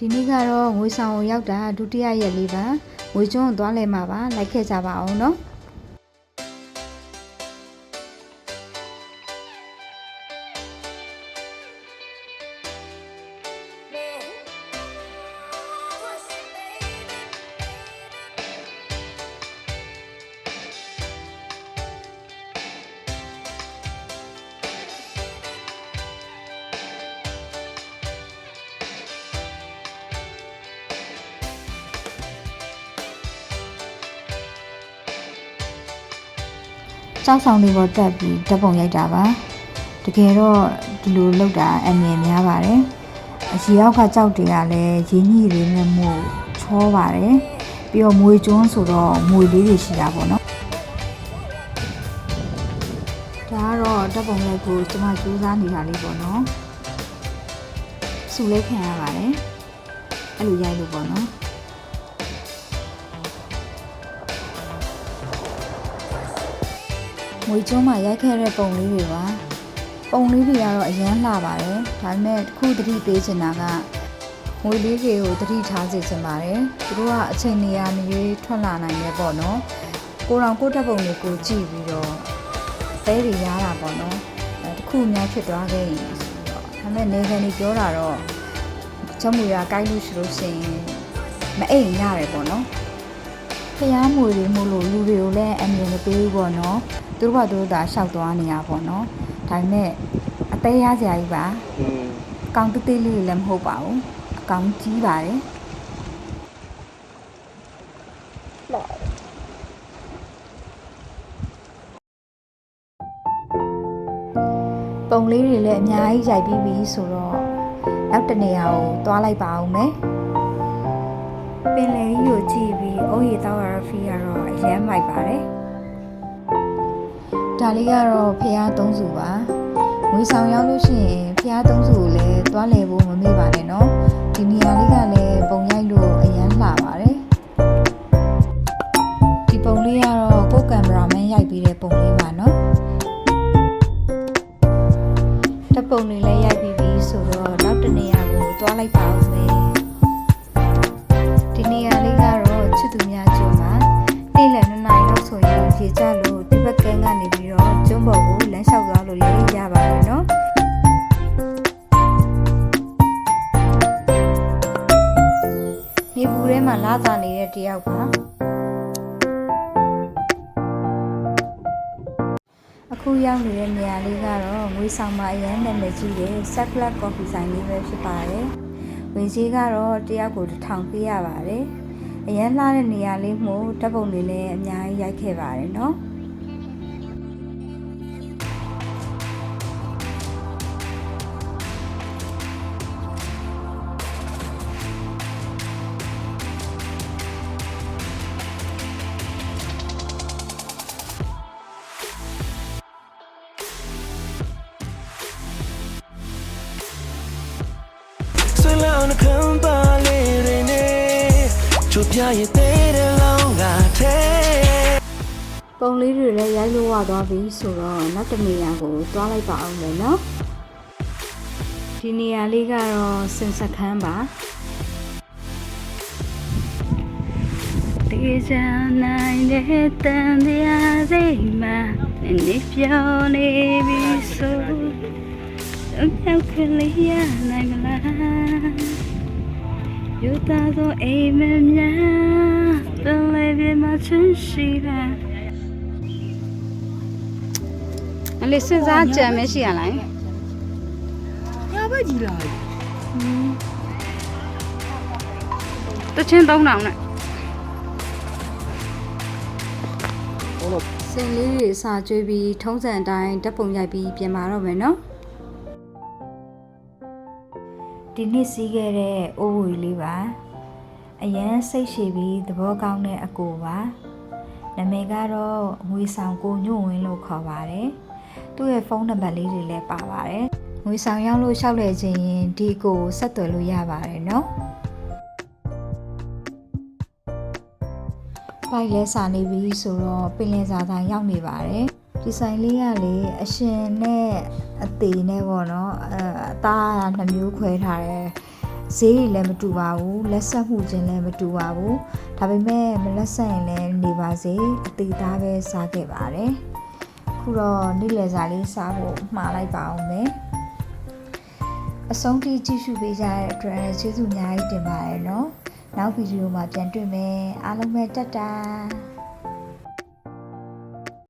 ဒီနေ့ကတော့ငွေဆောင်ကိုရောက်တာဒုတိယရက်လေးပါငွေကျွန်းကိုသွားလဲမှာပါလိုက်ခဲ့ကြပါအောင်နော် ကြောက်ဆောင်လေးပေါ်တက်ပြီးဓာတ်ပုံရိုက်တာပါတကယ်တော့ဒီလိုလောက်တာအမြင်များပါတယ်အစီရောက်ကကြောက်တွေကလည်းရင်းကြီးလေးနဲ့မို့ချောပါတယ်ပြီးတော့မွေကျွန်းဆိုတော့မွေလေးတွေရှိတာပေါ့နော်ဒါကတော့ဓာတ်ပုံရိုက်ဖို့ကျွန်မကြိုးစားနေတာလေးပေါ့နော်စူလေးခံရပါတယ်အဲ့လိုရိုက်လို့ပေါ့နော် ငွေကျွန်းမှာရိုက်ခဲ့တဲ့ပုံလေးတွေပါပုံလေးတွေကတော့အရန်လှပါတယ်ဒါပေမဲ့တစ်ခုသတိပေးချင်တာကငွေလေးတွေကိုသတိထားစေချင်ပါတယ်သူတို့ကအချိန်နေရာမရွေးထွက်လာနိုင်တယ်ပေါ့နော်ကိုယ်တော်ကိုယ့်တပ်ပုံတွေကိုကြည့်ပြီးတော့သဲတွေရားတာပေါ့နော်အဲတစ်ခုများဖြစ်သွားခဲ့ရင်ဆိုတော့ဒါပေမဲ့နေကန်တွေပြောတာတော့ချက်မူရကိုင်းလို့ရှိလို့ရှိရင်မအိမ်ရတယ်ပေါ့နော် ဖျားမွေတွေမို့လို့လူတွေကိုလည်းအမြင်မပေးဘူးပေါ့နော်သူတို့ကသူတို့သာရှောက်သွားနေတာပေါ့နော်ဒါပေမဲ့အသေးရစရာကြီးပါอืมအကောင်သေးသေးလေးတွေလည်းမဟုတ်ပါဘူးအကောင်ကြီးပါတယ်ပုံလေးတွေလည်းအများကြီးရိုက်ပြီးပြီဆိုတော့နောက်တစ်နေရာကိုသွားလိုက်ပါအောင်မယ် ပင်လယ်ကြီးကိုကြည့်ပြီးအုံးရီတောက်ရဖီကတော့အရမ်းမိုက်ပါတယ်။ဒါလေးကတော့ဖះသုံးစုပါ။ငွေဆောင်ရောက်လို့ရှိရင်ဖះသုံးစုကိုလည်းသွားလည်ဖို့မမေ့ပါနဲ့နော်။ဒီနေရာလေးကလည်းပုံရိုက်လို့အရမ်းလှပါတယ်။ဒီပုံလေးကတော့ကိုယ်ကင်မရာမန်ရိုက်ပြီးတဲ့ပုံလေးပါနော်။တပ်ပုံလေးလည်းရိုက်ပြီးပြီဆိုတော့နောက်တစ်နေရာကိုသွားလိုက်ပါဦး ပူထဲမှာလာသာနေတဲ့တယောက်ပါအခုရောက်နေတဲ့နေရာလေးကတော့ငွေဆောင်မအရန်နာမည်ကြီးတဲ့ Circular Coffee ဆိုင်လေးပဲဖြစ်ပါတယ်။ဝင်ကြီးကတော့တယောက်ကိုတစ်ထောင်ပေးရပါတယ်။အရန်လှတဲ့နေရာလေးမို့ဓာတ်ပုံတွေလည်းအများကြီးရိုက်ခဲ့ပါတယ်နော်။ ပြရဲ့တဲ့တဲ့လောင်းကထဲပုံလေးတွေလည်းရိုက်လို့ရသွားပြီဆိုတော့နောက်တစ်နေရာကိုသွားလိုက်ပါအောင်မယ်နော်ဒီနေရာလေးကတော့စင်စခန်းပါတေချာနိုင်တဲ့တန်တရားစိတ်မှာနေပြောင်းနေပြီဆိုတော့ကြောက်ကလေးရနိုင်မလားယူသားသောအိမ်မများပင်လေးပြမ ချွန်းရှိတာအလေးစဉ်းစားကြံမရှိရလားညာဘက်ကြီးလာတယ်တချင်း3000နဲ့ဟုတ်လို့စင်လေးတွေစာကျွေးပြီးထုံးစံအတိုင်းဓာတ်ပုံရိုက်ပြီးပြင်မာတော့မယ်နော်ဒီနှစ်စီးခဲ့တဲ့အိုးဝီလေးပါ အရန်စိတ်ရှည်ပြီးသဘောကောင်းတဲ့အကိုပါနာမည်ကတော့ငွေဆောင်ကိုညွန့်ဝင်းလို့ခေါ်ပါတယ်သူ့ရဲ့ဖုန်းနံပါတ်လေးတွေလည်းပါပါတယ်ငွေဆောင်ရောက်လို့ရှောက်လဲခြင်းရင်ဒီအကိုကိုဆက်သွယ်လို့ရပါတယ်နော်ပိုက်လဲစာနေပြီဆိုတော့ပင်လယ်စာသားရောက်နေပါတယ်ဒီဆိုင်လေးကလေအရှင်နဲ့အသေးနဲ့ပေါ့နော်အဲအသားကနှမျိုးခွဲထားတယ် ဈေးကြီးလည်းမတူပါဘူးလက်ဆက်မှုချင်းလည်းမတူပါဘူးဒါပေမဲ့မလက်ဆက်ရင်လည်းနေပါစေအသေးသားပဲစားခဲ့ပါတယ်ခုတော့နေ့လယ်စာလေးစားဖို့မှားလိုက်ပါအောင်မယ်အဆုံးထိကြည့်ရှုပေးကြတဲ့အတွက်ကျေးဇူးအများကြီးတင်ပါတယ်နော်နောက်ဗီဒီယိုမှာပြန်တွေ့မယ်အားလုံးပဲတက်တာ